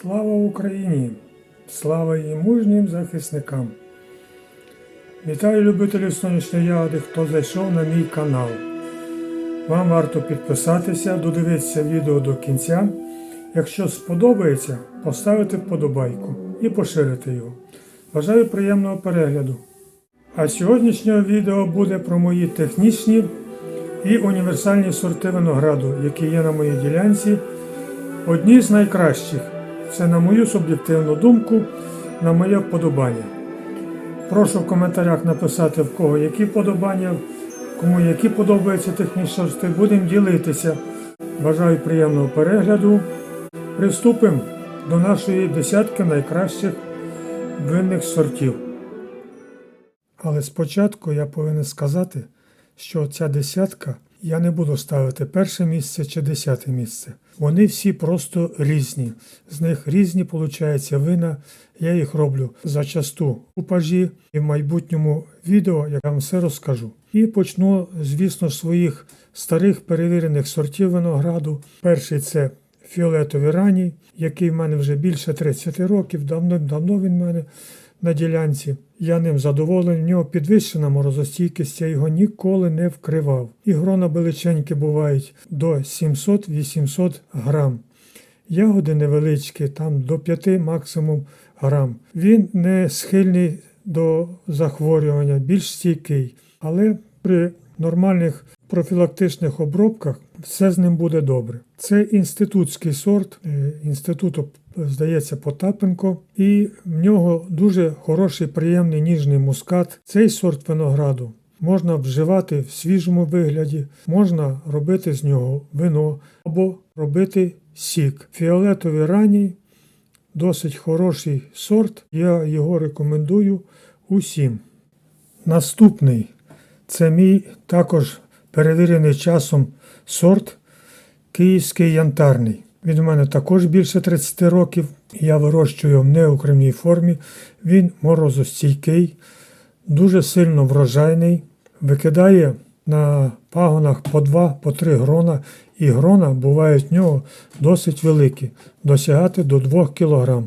Слава Україні! Слава її мужнім захисникам! Вітаю любителів сонячної ягоди, хто зайшов на мій канал. Вам варто підписатися, додивитися відео до кінця. Якщо сподобається, поставити вподобайку і поширити його. Бажаю приємного перегляду. А сьогоднішнє відео буде про мої технічні і універсальні сорти винограду, які є на моїй ділянці. Одні з найкращих. Це на мою суб'єктивну думку, на моє вподобання. Прошу в коментарях написати в кого які вподобання, кому які подобаються технічні сорти. Будемо ділитися. Бажаю приємного перегляду. Приступимо до нашої десятки найкращих винних сортів. Але спочатку я повинен сказати, що ця десятка я не буду ставити перше місце чи десяте місце. Вони всі просто різні. З них різні, виходить, вина. Я їх роблю зачасту у пажі і в майбутньому відео я вам все розкажу. І почну, звісно, з своїх старих перевірених сортів винограду. Перший це фіолетовий раній, який в мене вже більше 30 років, давно-давно він в мене на ділянці. Я ним задоволений, в нього підвищена морозостійкість, я його ніколи не вкривав. І грона величенькі бувають до 700-800 грам. Ягоди невеличкі, там до 5 максимум грам. Він не схильний до захворювання, більш стійкий. Але при нормальних профілактичних обробках все з ним буде добре. Це інститутський сорт е, інституту, здається, Потапенко, і в нього дуже хороший, приємний ніжний мускат. Цей сорт винограду можна вживати в свіжому вигляді, можна робити з нього вино або робити сік. Фіолетовий ранній досить хороший сорт. Я його рекомендую усім. Наступний це мій також перевірений часом сорт Київський янтарний. Він у мене також більше 30 років. Я вирощую в неокремній формі. Він морозостійкий, дуже сильно врожайний, викидає на пагонах по 2 по 3 грона, і грона бувають в нього досить великі, досягати до 2 кг.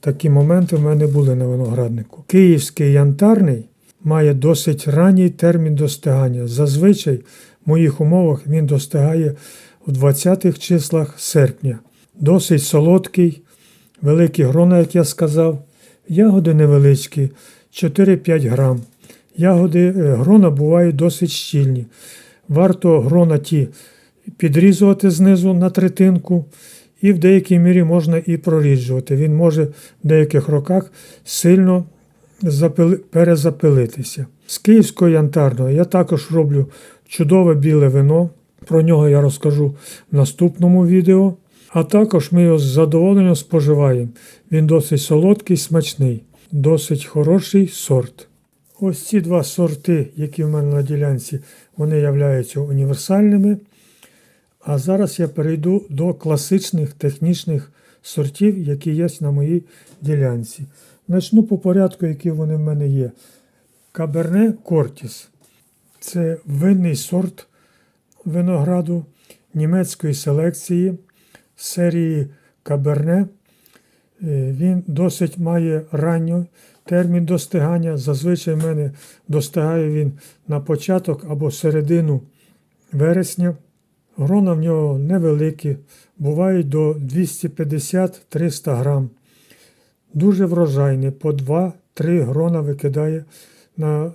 Такі моменти в мене були на винограднику. Київський янтарний має досить ранній термін достигання. Зазвичай в моїх умовах він достигає у 20-х числах серпня. Досить солодкий, великі грона, як я сказав. Ягоди невеличкі, 4-5 грам. Ягоди е, грона бувають досить щільні. Варто грона ті підрізувати знизу на третинку, і в деякій мірі можна і проріджувати. Він може в деяких роках сильно перезапилитися. З київського янтарного я також роблю чудове біле вино. Про нього я розкажу в наступному відео. А також ми його з задоволенням споживаємо. Він досить солодкий, смачний, досить хороший сорт. Ось ці два сорти, які в мене на ділянці, вони являються універсальними. А зараз я перейду до класичних технічних сортів, які є на моїй ділянці. Начну по порядку, які вони в мене є. Каберне Кортіс. Це винний сорт винограду німецької селекції серії Каберне. Е, Він досить має ранній термін достигання. Зазвичай в мене достигає він на початок або середину вересня. Грона в нього невеликі, бувають до 250-300 грам. Дуже врожайний, по 2-3 грона викидає на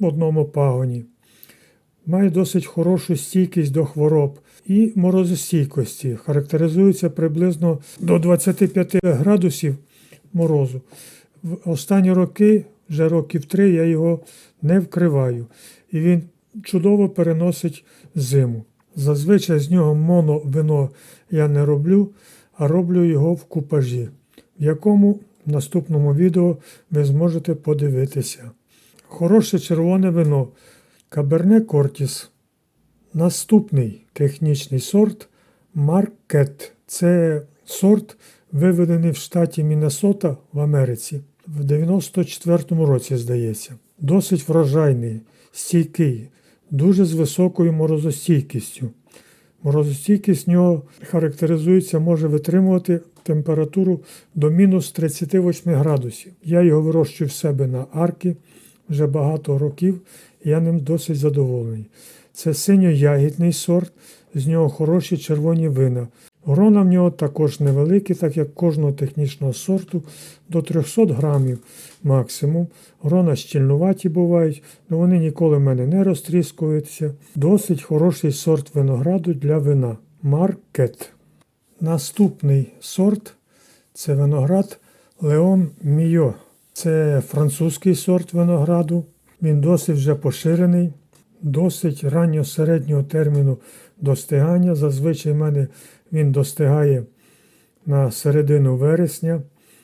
одному пагоні. Має досить хорошу стійкість до хвороб і морозостійкості. Характеризується приблизно до 25 градусів морозу. В останні роки, вже років 3, я його не вкриваю. І він чудово переносить зиму. Зазвичай з нього моновино я не роблю, а роблю його в купажі, в якому в наступному відео ви зможете подивитися. Хороше червоне вино Каберне Кортіс. Наступний технічний сорт Маркет. Це сорт, виведений в штаті Міннесота в Америці в 94-му році, здається. Досить врожайний, стійкий, дуже з високою морозостійкістю. Морозостійкість в нього характеризується, може витримувати температуру до мінус 38 градусів. Я його вирощую в себе на арки вже багато років, я ним досить задоволений. Це синьо-ягідний сорт, з нього хороші червоні вина. Грона в нього також невеликі, так як кожного технічного сорту до 300 грамів максимум. Грона щільнуваті бувають, але вони ніколи в мене не розтріскуються. Досить хороший сорт винограду для вина. Маркет. Наступний сорт це виноград Леон Мійо. Це французький сорт винограду. Він досить вже поширений, досить ранньо-середнього терміну достигання. Зазвичай в мене він достигає на середину вересня.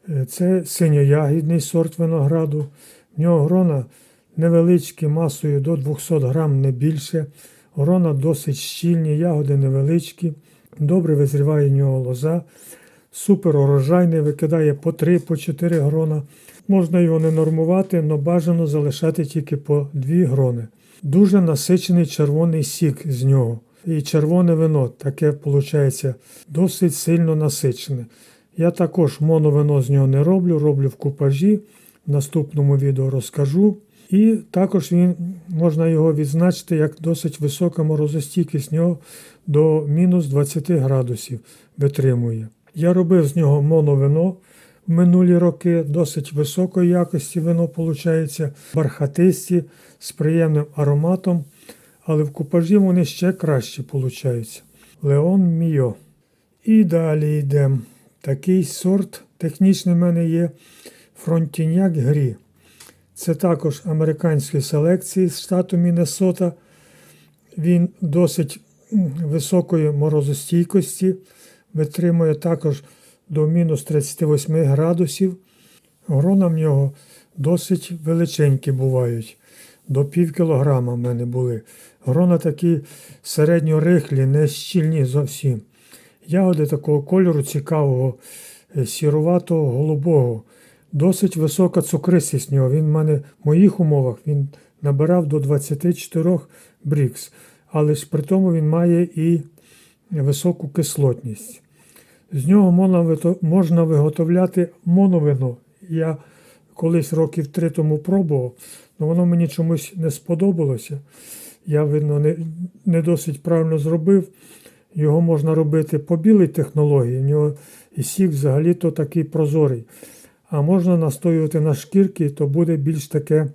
Е, Це синьоягідний сорт винограду. В нього грона невеличкі, масою до 200 грам, не більше. Грона досить щільні, ягоди невеличкі. Добре визріває в нього лоза. Супер урожайний, викидає по 3-4 грона. Можна його не нормувати, але бажано залишати тільки по 2 грони. Дуже насичений червоний сік з нього. І червоне вино таке виходить досить сильно насичене. Я також моновино з нього не роблю, роблю в купажі. В наступному відео розкажу. І також він, можна його відзначити як досить висока морозостійкість нього до мінус 20 градусів витримує. Я робив з нього моновино в минулі роки, досить високої якості вино виходить, бархатисті, з приємним ароматом, але в купажі вони ще краще виходять. Леон Мійо. І далі йдемо. Такий сорт технічний в мене є Фронтіняк Грі. Це також американської селекції з штату Міннесота. Він досить високої морозостійкості, витримує також до мінус 38 градусів. Грона в нього досить величенькі бувають. До пів кілограма в мене були. Грона такі середньорихлі, не щільні зовсім. Ягоди такого кольору цікавого, е, сіруватого, голубого. Досить висока цукристість нього. Він в мене в моїх умовах він набирав до 24 брікс. Але ж при тому він має і високу кислотність. З нього можна, виготовляти моновино. Я колись років три тому пробував, але воно мені чомусь не сподобалося. Я, видно, не, не досить правильно зробив. Його можна робити по білій технології. В нього і сік взагалі-то такий прозорий. А можна настоювати на шкірки, то буде більш таке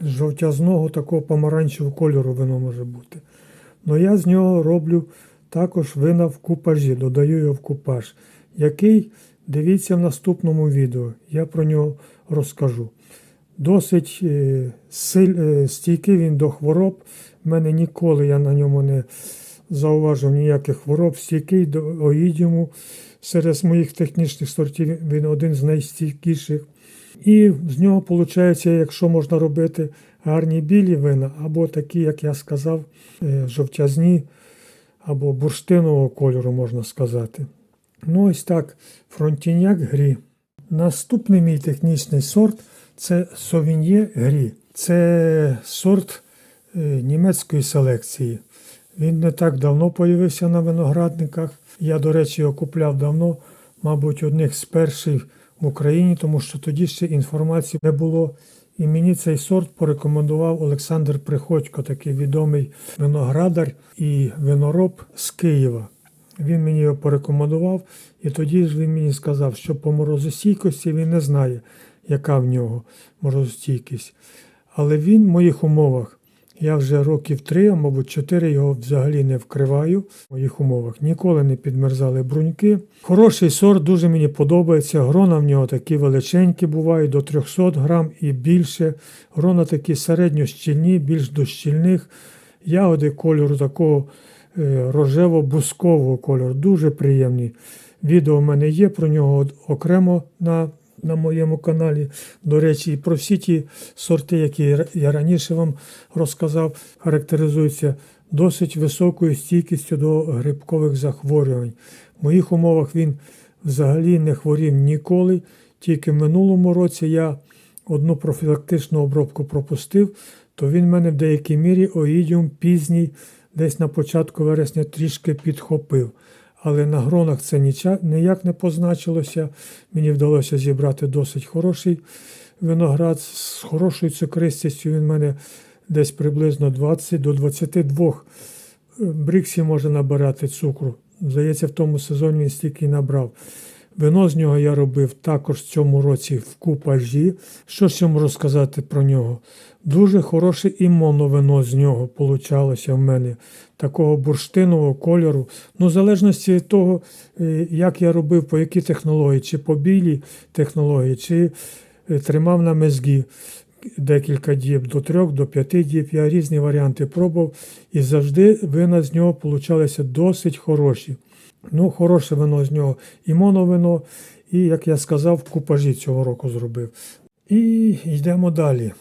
жовтязного, такого помаранчевого кольору вино може бути. Ну я з нього роблю також вина в купажі, додаю його в купаж, який дивіться в наступному відео. Я про нього розкажу. Досить е, е, стійкий він до хвороб. В мене ніколи я на ньому не зауважив ніяких хвороб. Стійкий до оїдіуму. Серед моїх технічних сортів він один з найстійкіших. І з нього виходить, якщо можна робити гарні білі вина, або такі, як я сказав, е, жовтязні, або бурштинового кольору, можна сказати. Ну, ось так, фронтіняк грі. Наступний мій технічний сорт це Совін'є Грі. Це сорт е, німецької селекції. Він не так давно появився на виноградниках. Я, до речі, його купляв давно, мабуть, одних з перших в Україні, тому що тоді ще інформації не було. І мені цей сорт порекомендував Олександр Приходько, такий відомий виноградар і винороб з Києва. Він мені його порекомендував, і тоді ж він мені сказав, що по морозостійкості він не знає, яка в нього морозостійкість. Але він в моїх умовах, я вже років три, а мабуть, чотири його взагалі не вкриваю в моїх умовах. Ніколи не підмерзали бруньки. Хороший сорт, дуже мені подобається. Грона в нього такі величенькі бувають, до 300 грам і більше. Грона такі середньощільні, більш до щільних. Ягоди кольору такого е, рожево-бускового кольору. Дуже приємні. Відео в мене є про нього окремо на, на моєму каналі. До речі, і про всі ті сорти, які я- раніше вам розказав, характеризуються досить високою стійкістю до грибкових захворювань. В моїх умовах він взагалі не хворів ніколи. Тільки в минулому році я одну профілактичну обробку пропустив, то він в мене в деякій мірі оїдіум пізній, десь на початку вересня трішки підхопив. Але на гронах це ніяк не позначилося. Мені вдалося зібрати досить хороший виноград з хорошою цукристістю. Він в мене десь приблизно 20 до 22 бриксів може набирати цукру. Здається, в тому сезоні він стільки й набрав. Вино з нього я робив також в цьому році в купажі. Що ж йому розказати про нього? Дуже хороше і моновино з нього получалося в мене, такого бурштинового кольору. Ну, в залежності від того, е, як я робив, по якій технології, чи по білій технології, чи е, тримав на мезгі декілька діб, до трьох, до п'яти діб. Я різні варіанти пробував, і завжди вина з нього получалися досить хороші. Ну, хороше вино з нього і моновино, і, як я сказав, купажі цього року зробив. І йдемо далі.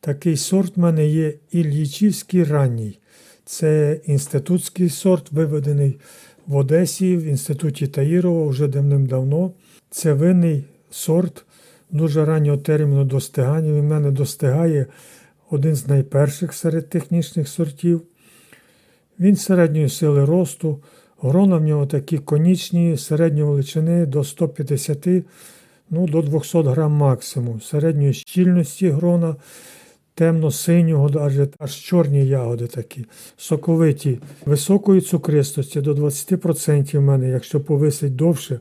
Такий сорт в мене є Ільїчівський ранній. Це інститутський сорт, виведений в Одесі в інституті Таїрова вже давним-давно. Це винний сорт дуже раннього терміну достигання. Він в мене достигає один з найперших серед технічних сортів. Він середньої сили росту. Грона в нього такі конічні, середньої величини до 150 ну, до 200 грам максимум. Середньої щільності грона, темно-синього, аж, аж чорні ягоди такі, соковиті, високої цукристості до 20% в мене, якщо повисить довше,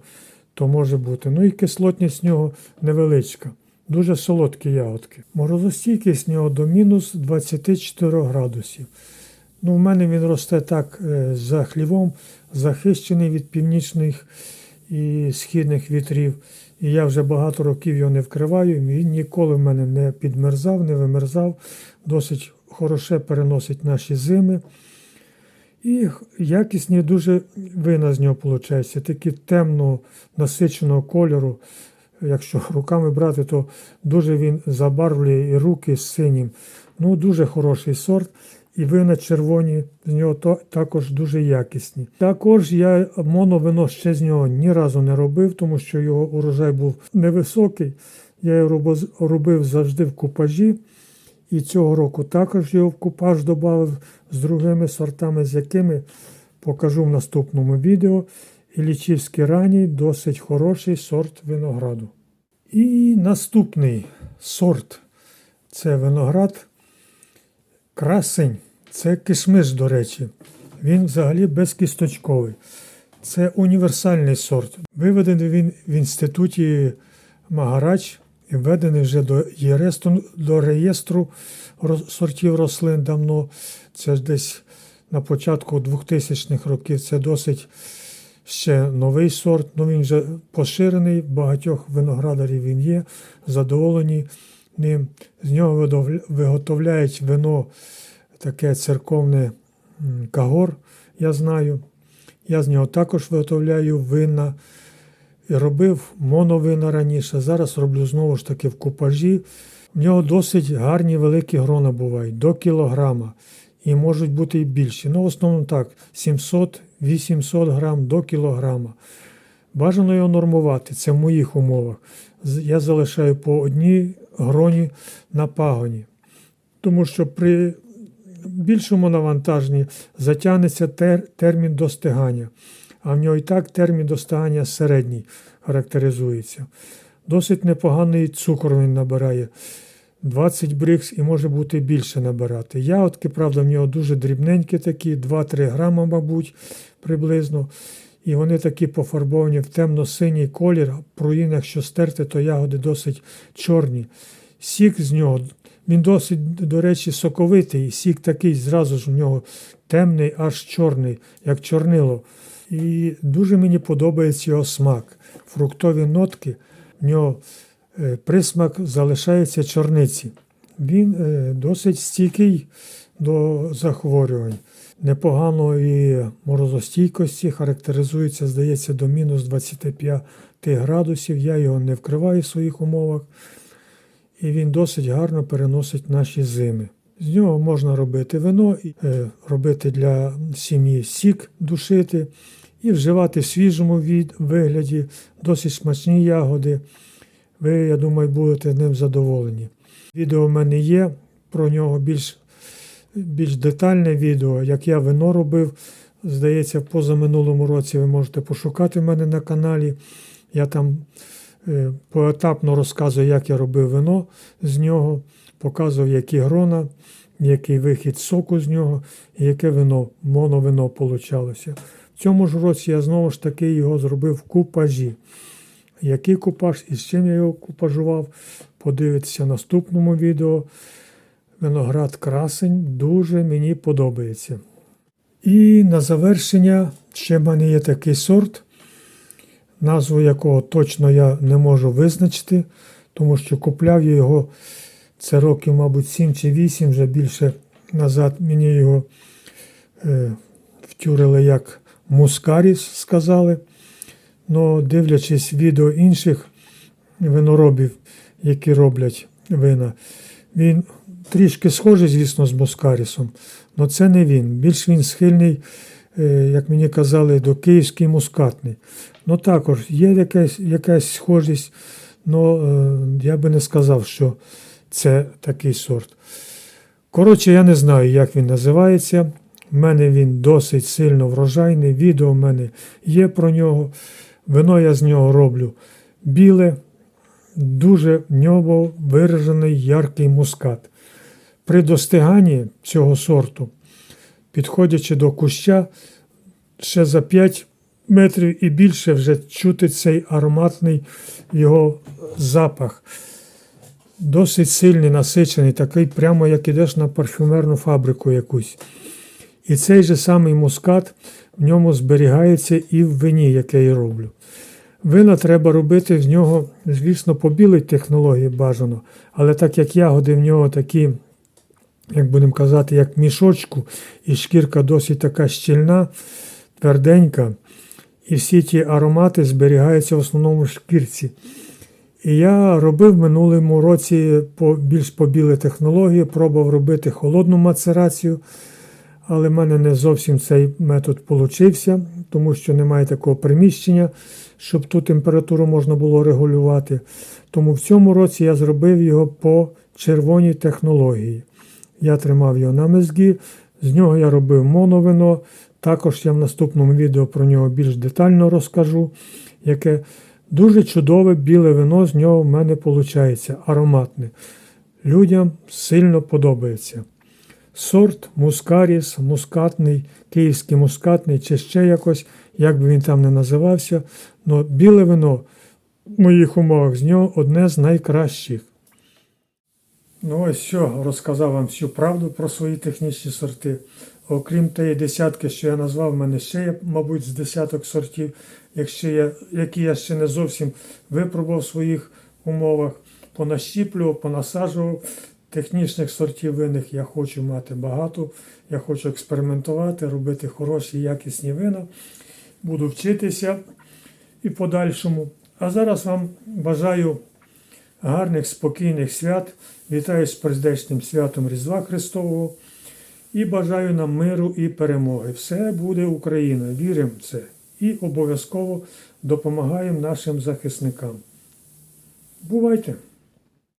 то може бути. Ну і кислотність нього невеличка. Дуже солодкі ягодки. Морозостійкість в нього до мінус 24 градусів. Ну, У мене він росте так е, за хлівом, захищений від північних і східних вітрів. І я вже багато років його не вкриваю. Він ніколи в мене не підмерзав, не вимерзав. Досить хороше переносить наші зими. І якісні дуже вина з нього виходить. Такі темно насиченого кольору. Якщо руками брати, то дуже він забарвлює і руки з синім. Ну, дуже хороший сорт. І вина червоні з нього то, також дуже якісні. Також я моновино ще з нього ні разу не робив, тому що його урожай був невисокий. Я його робив завжди в купажі. І цього року також його в купаж додав з другими сортами, з якими покажу в наступному відео. Ілічівський ранній досить хороший сорт винограду. І наступний сорт це виноград Красень. Це кишмиш, до речі. Він взагалі безкісточковий. Це універсальний сорт. Виведений він в інституті Магарач і введений вже до, ЄРЕСТу, до реєстру сортів рослин давно. Це десь на початку 2000-х років. Це досить ще новий сорт. Ну він вже поширений, багатьох виноградарів він є, задоволені ним. З нього виготовляють вино таке церковне кагор, я знаю. Я з нього також виготовляю вина. Робив моновина раніше. Зараз роблю знову ж таки в купажі. В нього досить гарні великі грона бувають, до кілограма. І можуть бути і більші. Ну, в основному так, 700-800 грам до кілограма. Бажано його нормувати, це в моїх умовах. Я залишаю по одній гроні на пагоні. Тому що при більшому навантаженні затягнеться тер- термін достигання, а в нього і так термін достигання середній характеризується. Досить непоганий цукор він набирає. 20 брикс і може бути більше набирати. Ягодки, правда, в нього дуже дрібненькі такі, 2-3 грама, мабуть, приблизно. І вони такі пофарбовані в темно-синій колір. Пруїн, якщо стерти, то ягоди досить чорні. Сік з нього, він досить, до речі, соковитий. Сік такий зразу ж в нього темний, аж чорний, як чорнило. І дуже мені подобається його смак. Фруктові нотки, в нього е, присмак залишається чорниці. Він е, досить стійкий до захворювань. Непоганої морозостійкості характеризується, здається, до мінус 25 градусів. Я його не вкриваю в своїх умовах. І він досить гарно переносить наші зими. З нього можна робити вино, е, робити для сім'ї сік, душити і вживати в свіжому вигляді досить смачні ягоди. Ви, я думаю, будете ним задоволені. Відео в мене є про нього більш, більш детальне відео, як я вино робив здається, позаминулому році ви можете пошукати в мене на каналі. Я там поетапно розказую, як я робив вино з нього, показував, які грона, який вихід соку з нього, і яке вино, моновино получалося. В цьому ж році я знову ж таки його зробив в купажі. Який купаж і з чим я його купажував, подивитися в наступному відео. Виноград красень дуже мені подобається. І на завершення ще в мене є такий сорт, назву якого точно я не можу визначити, тому що купляв я його це років, мабуть, 7 чи 8, вже більше назад мені його е, втюрили як мускаріс, сказали. Но дивлячись відео інших виноробів, які роблять вина, він трішки схожий, звісно, з мускарісом, але це не він. Більш він схильний, як мені казали, до київський мускатний. Ну також є якась, якась схожість, але я би не сказав, що це такий сорт. Коротше, я не знаю, як він називається. У мене він досить сильно врожайний. Відео в мене є про нього. Вино я з нього роблю біле, дуже в нього виражений яркий мускат. При достиганні цього сорту, підходячи до куща, ще за 5 метрів і більше вже чути цей ароматний його запах. Досить сильний, насичений, такий, прямо як ідеш на парфюмерну фабрику якусь. І цей же самий мускат в ньому зберігається і в вині, яке я роблю. Вина треба робити з нього, звісно, по білій технології бажано, але так як ягоди в нього такі, як будемо казати, як мішочку, і шкірка досить така щільна, тверденька, і всі ті аромати зберігаються в основному в шкірці. І я робив в минулому році по, більш побілій технології, пробував робити холодну мацерацію, але в мене не зовсім цей метод получився, тому що немає такого приміщення, щоб ту температуру можна було регулювати. Тому в цьому році я зробив його по червоній технології. Я тримав його на мезгі, з нього я робив моновино. Також я в наступному відео про нього більш детально розкажу, яке дуже чудове біле вино з нього в мене виходить, ароматне. Людям сильно подобається. Сорт мускаріс, мускатний, київський мускатний чи ще якось, як би він там не називався. але біле вино в моїх умовах з нього одне з найкращих. Ну ось що, розказав вам всю правду про свої технічні сорти. Окрім тієї десятки, що я назвав, в мене ще є, мабуть, з десяток сортів, якщо я, які я ще не зовсім випробував в своїх умовах, понащіплював, понасаджував. Технічних сортів винних я хочу мати багато. Я хочу експериментувати, робити хороші, якісні вина. Буду вчитися і подальшому. А зараз вам бажаю гарних, спокійних свят. Вітаю з президентським святом Різдва Христового. І бажаю нам миру і перемоги. Все буде Україна. Віримо в це. І обов'язково допомагаємо нашим захисникам. Бувайте!